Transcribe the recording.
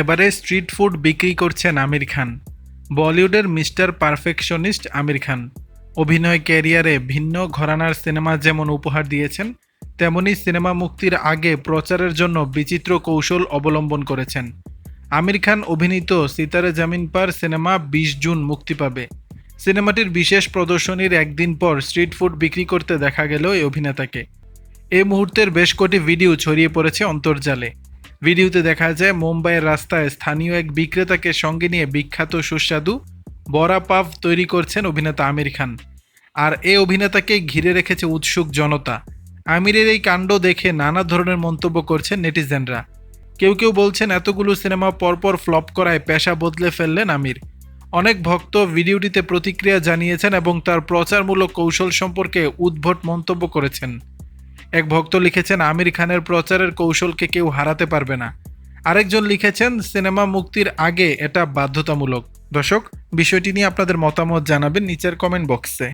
এবারে street food বিক্রি করছেন আমির খান। বলিউডের মিস্টার পারফেকশনিস্ট আমির খান। অভিনয় ক্যারিয়ারে ভিন্ন ঘরানার সিনেমা যেমন উপহার দিয়েছেন, তেমনি সিনেমা মুক্তির আগে প্রচারের জন্য বিচিত্র কৌশল অবলম্বন করেছেন। আমির খান অভিনীত সিতারে জামিন পার সিনেমা বিশ জুন মুক্তি পাবে। সিনেমাটির বিশেষ প্রদর্শনীর একদিন পর স্ট্রিট ফুড বিক্রি করতে দেখা গেল এই অভিনেতাকে। এই মুহূর্তের বেশ কটি ভিডিও ছড়িয়ে পড়েছে অন্তর্জালে। ভিডিওতে দেখা যায়, মুম্বাইয়ের রাস্তায় স্থানীয় এক বিক্রেতাকে সঙ্গে নিয়ে বিখ্যাত সুস্বাদু বড়া পাভ তৈরি করছেন অভিনেতা আমির খান। আর এই অভিনেতাকে ঘিরে রেখেছে উৎসুক জনতা। আমিরের এই কাণ্ড দেখে নানা ধরনের মন্তব্য করছেন নেটিজেনরা। কেউ কেউ বলছেন, এতগুলো সিনেমা পরপর ফ্লপ করায় পেশা বদলে ফেললেন আমির। অনেক ভক্ত ভিডিওটিতে প্রতিক্রিয়া জানিয়েছেন এবং তার প্রচারমূলক কৌশল সম্পর্কে উদ্ভট মন্তব্য করেছেন। এক ভক্ত লিখেছেন, আমির খানের প্রচারের কৌশলকে কেউ হারাতে পারবে না। আরেকজন লিখেছেন, সিনেমা মুক্তির আগে এটা বাধ্যতামূলক। দর্শক, বিষয়টি নিয়ে আপনাদের মতামত জানাবেন নিচের কমেন্ট বক্সে